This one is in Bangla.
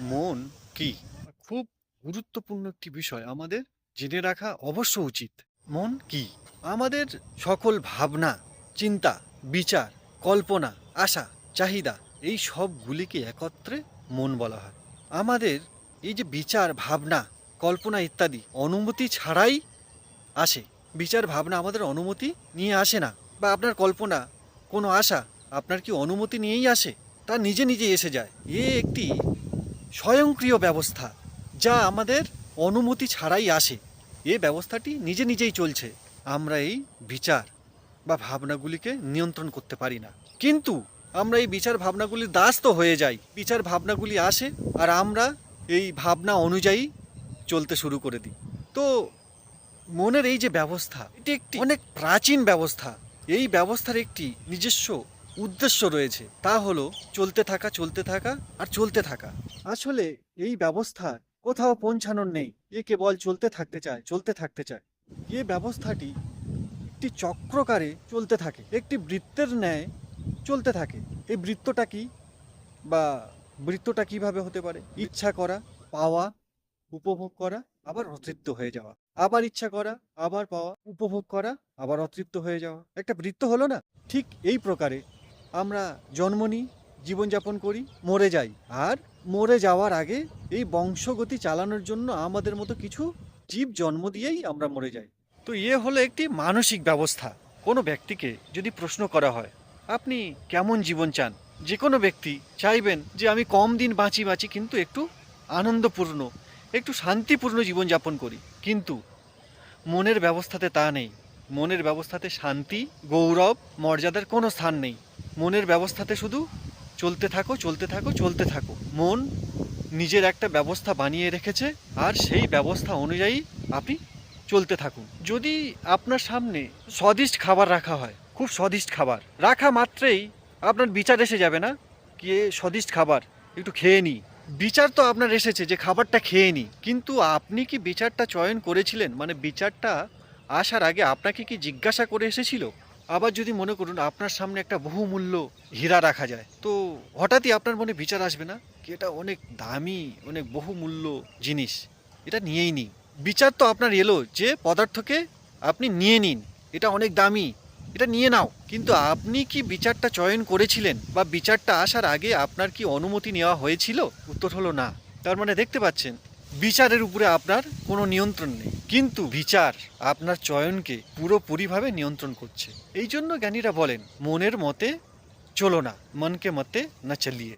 মন কি? খুব গুরুত্বপূর্ণ একটি বিষয়। আমাদের জেনে রাখা অবশ্য উচিত। মন কি? আমাদের সকল ভাবনা চিন্তা বিচার কল্পনা আশা চাহিদা এই সবগুলিকে একত্রে মন বলা হয়। আমাদের এই যে বিচার ভাবনা কল্পনা ইত্যাদি অনুমতি ছাড়াই আসে। বিচার ভাবনা আমাদের অনুমতি নিয়ে আসে না বা আপনার কল্পনা কোনো আশা আপনার কি অনুমতি নিয়েই আসে? তা নিজে নিজে এসে যায়। এ একটি স্বয়ংক্রিয় ব্যবস্থা, যা আমাদের অনুমতি ছাড়াই আসে। এ ব্যবস্থাটি নিজে নিজেই চলছে। আমরা এই বিচার বা ভাবনাগুলিকে নিয়ন্ত্রণ করতে পারি না। কিন্তু আমরা এই বিচার ভাবনাগুলির দাস তো হয়ে যাই। বিচার ভাবনাগুলি আসে আর আমরা এই ভাবনা অনুযায়ী চলতে শুরু করে দিই। তো মনের এই যে ব্যবস্থা, এটি একটি অনেক প্রাচীন ব্যবস্থা। এই ব্যবস্থার একটি নিজস্ব উদ্দেশ্য রয়েছে। তা হলো চলতে থাকা চলতে থাকা আর চলতে থাকা। আসলে এই ব্যবস্থা কোথাও পৌঁছানোর নেই। এ কেবল চলতে থাকতে চায়, চলতে থাকতে চায়। এ ব্যবস্থাটি একটি চক্রকারে চলতে থাকে, একটি বৃত্তের ন্যায় চলতে থাকে। এই বৃত্তটা কি বা বৃত্তটা কীভাবে হতে পারে? ইচ্ছা করা, পাওয়া, উপভোগ করা, আবার অতৃপ্ত হয়ে যাওয়া। আবার ইচ্ছা করা, আবার পাওয়া, উপভোগ করা, আবার অতৃপ্ত হয়ে যাওয়া। একটা বৃত্ত হলো না? ঠিক এই প্রকারে আমরা জন্ম নিই, জীবনযাপন করি, মরে যাই। আর মরে যাওয়ার আগে এই বংশগতি চালানোর জন্য আমাদের মতো কিছু জীব জন্ম দিয়েই আমরা মরে যাই। তো ইয়ে হলো একটি মানসিক ব্যবস্থা। কোনো ব্যক্তিকে যদি প্রশ্ন করা হয়, আপনি কেমন জীবন চান? যে কোনো ব্যক্তি চাইবেন যে, আমি কম দিন বাঁচি বাঁচি, কিন্তু একটু আনন্দপূর্ণ, একটু শান্তিপূর্ণ জীবনযাপন করি। কিন্তু মনের ব্যবস্থাতে তা নেই। মনের ব্যবস্থাতে শান্তি, গৌরব, মর্যাদার কোনো স্থান নেই। মনের ব্যবস্থাতে শুধু চলতে থাকো চলতে থাকো চলতে থাকো। মন নিজের একটা ব্যবস্থা বানিয়ে রেখেছে, আর সেই ব্যবস্থা অনুযায়ী আপনি চলতে থাকুন। যদি আপনার সামনে স্বাদিষ্ট খাবার রাখা হয়, খুব স্বাদিষ্ট খাবার, রাখা মাত্রেই আপনার বিচার এসে যাবে না কি স্বাদিষ্ট খাবার, একটু খেয়ে নিই। বিচার তো আপনার এসেছে যে খাবারটা খেয়ে নিই। কিন্তু আপনি কি বিচারটা চয়ন করেছিলেন? মানে বিচারটা আসার আগে আপনাকে কি জিজ্ঞাসা করে এসেছিল? আবার যদি মনে করুন আপনার সামনে একটা বহুমূল্য হীরা রাখা যায়, তো হঠাৎই আপনার মনে বিচার আসবে না কি এটা অনেক দামি, অনেক বহুমূল্য জিনিস? এটা নিয়েই নিই বিচার তো আপনার এলো যে পদার্থকে আপনি নিয়ে নিন। এটা অনেক দামি, এটা নিয়ে নাও। কিন্তু আপনি কি বিচারটা চয়ন করেছিলেন বা বিচারটা আসার আগে আপনার কি অনুমতি নেওয়া হয়েছিল? উত্তর হলো না। তার মানে দেখতে পাচ্ছেন বিচারের উপরে আপনার কোনো নিয়ন্ত্রণ নেই। কিন্তু বিচার আপনার চয়নকে পুরোপুরিভাবে নিয়ন্ত্রণ করছে। এই জন্য জ্ঞানীরা বলেন, মনের মতে চলো না, মনকে মতে না চালিয়ে।